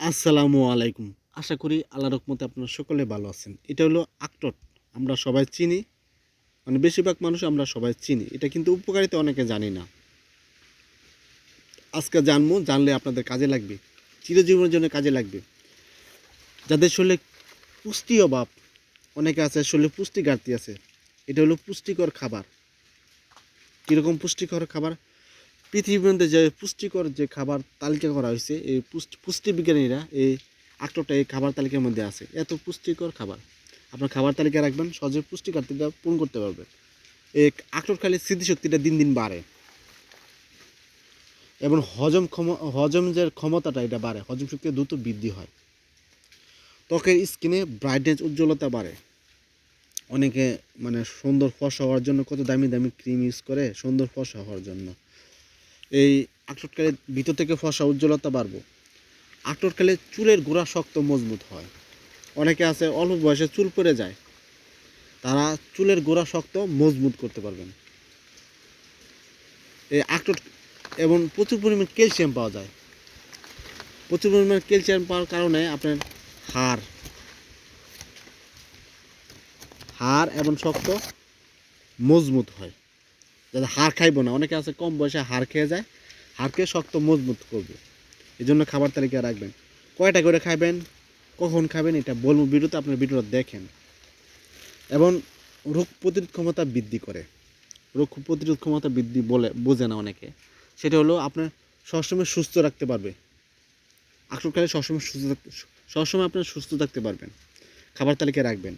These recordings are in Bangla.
আসসালামু আলাইকুম। আশা করি আল্লাহ রকমতে আপনারা সকলে ভালো আছেন। এটা হলো আক্টর আমরা সবাই চিনি। মানে বেশিরভাগ মানুষ আমরা সবাই চিনি। এটা কিন্তু উপকারিতা অনেকে জানি না। আজকে জানব, জানলে আপনাদের কাজে লাগবে। চিরজীবনের জন্য কাজে লাগবে। যাদের শরীরে পুষ্টি অভাব, অনেকে আছে শরীরে পুষ্টি ঘাটতি আছে। এটা হলো পুষ্টিকর খাবার। কীরকম পুষ্টিকর খাবার? মধ্যে যে পুষ্টিকর যে খাবার তালিকা করা হয়েছে, এই পুষ্টি, পুষ্টিবিজ্ঞানীরা এই আটটা এই খাবার তালিকার মধ্যে আছে। এত পুষ্টিকর খাবার। আপনার খাবার তালিকা রাখবেন, সহজে পুষ্টি ঘাটতিটা পূরণ করতে পারবেন এই আখরোট খালি স্মৃতিশক্তিটা দিন দিন বাড়ে। এবং হজম ক্ষম, হজম যে ক্ষমতাটা, এটা বাড়ে। হজম শক্তি দ্রুত বৃদ্ধি হয়। ত্বকের স্কিনে ব্রাইটনেস উজ্জ্বলতা বাড়ে। অনেকে মানে সুন্দর ফসা হওয়ার জন্য কত দামি দামি ক্রিম ইউজ করে, সুন্দর ফসা হওয়ার জন্য। এই আখরোটকালে ভিতর থেকে ফসা উজ্জ্বলতা বাড়বো। আখরোটকালে চুলের গোড়া শক্ত মজবুত হয়। অনেকে আছে অল্প বয়সে চুল পড়ে যায়। তারা চুলের গোড়া শক্ত মজবুত করতে পারবেন। এই আখরোট এবং প্রচুর পরিমাণ ক্যালসিয়াম পাওয়া যায়। প্রচুর পরিমাণ ক্যালসিয়াম পাওয়ার কারণে আপনার হাড় হাড় এবং শক্ত মজবুত হয়। যাতে হাড় খাইবো না। অনেকে আছে কম বয়সে হাড় খেয়ে যায় হাড়কে শক্ত মজবুত করবে। এই জন্য খাবার তালিকা রাখবেন। কয়টা করে খাবেন কখন খাবেন এটা বলব ভিডিওতে, আপনার ভিডিওটা দেখেন। এবং রোগ প্রতিরোধ ক্ষমতা বৃদ্ধি করে। রোগ প্রতিরোধ ক্ষমতা বৃদ্ধি বলে, বোঝে না অনেকে। সেটা হলো আপনার সবসময় সুস্থ রাখতে পারবে। আক্রমণকালে সবসময় সুস্থ থাকতে সবসময় আপনার সুস্থ থাকতে পারবেন। খাবার তালিকায় রাখবেন।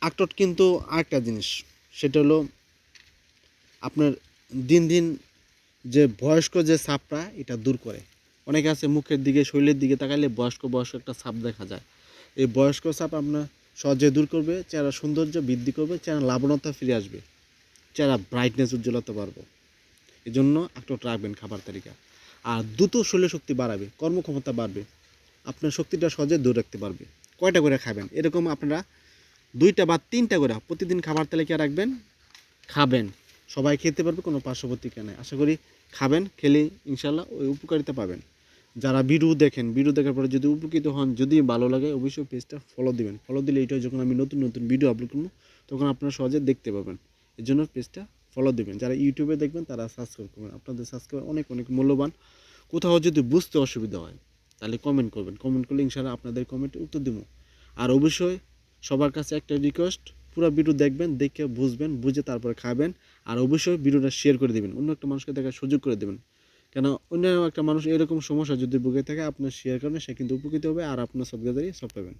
আখরোট কিন্তু আরেকটা জিনিস, সেটা হলো আপনার দিন দিন যে বয়স্ক যে ছাপটা, এটা দূর করে। অনেকে আছে মুখের দিকে, শরীরের দিকে তাকালে বয়স্ক বয়স্ক একটা ছাপ দেখা যায়। এই বয়স্ক ছাপ আপনার সহজে দূর করবে, চেহারা সৌন্দর্য বৃদ্ধি করবে, চেহারা লাবণতা ফিরে আসবে। চেহারা ব্রাইটনেস উজ্জ্বলতা বাড়বে এই জন্য আখরোট রাখবেন খাবার তালিকা। আর দ্রুত শরীর শক্তি বাড়াবে, কর্মক্ষমতা বাড়বে। আপনার শক্তিটা সহজে দূর রাখতে পারবে। কয়টা করে খাবেন? এরকম আপনারা দুইটা বা তিনটা করে প্রতিদিন খাবার তালিকা রাখবেন, খাবেন। সবাই খেতে পারবে, কোনো পার্শ্ববর্তীকে নেই। আশা করি খাবেন, খেলে ইনশাল্লাহ ওই উপকারিতা পাবেন। যারা ভিডিও দেখেন ভিডিও দেখার পরে যদি উপকৃত হন, যদি ভালো লাগে, অবশ্যই পেজটা ফলো দিবেন। ফলো দিলে এইটা যখন আমি নতুন নতুন ভিডিও আপলোড করব, তখন আপনারা সহজে দেখতে পাবেন। এর জন্য পেজটা ফলো দিবেন। যারা ইউটিউবে দেখবেন, তারা সাবস্ক্রাইব করবেন। আপনাদের সাবস্ক্রাইব অনেক অনেক মূল্যবান। কোথাও যদি বুঝতে অসুবিধা হয়, তাহলে কমেন্ট করবেন। কমেন্ট করলে ইনশাল্লাহ আপনাদের কমেন্টে উত্তর দেবো। আর অবশ্যই সবার কাছে একটা রিকোয়েস্ট পুরো ভিডিও দেখবেন, দেখে বুঝবেন, বুঝে তারপরে খাবেন আর অবশ্যই ভিডিওটা শেয়ার করে দেবেন। অন্য একটা মানুষকে দেখার সুযোগ করে দেবেন। কেন? অন্য একটা মানুষ এরকম সমস্যা যদি ভুগে থাকে, আপনার শেয়ার করেন সে কিন্তু উপকৃত হবে আর আপনার সবগাদারি সব পাবেন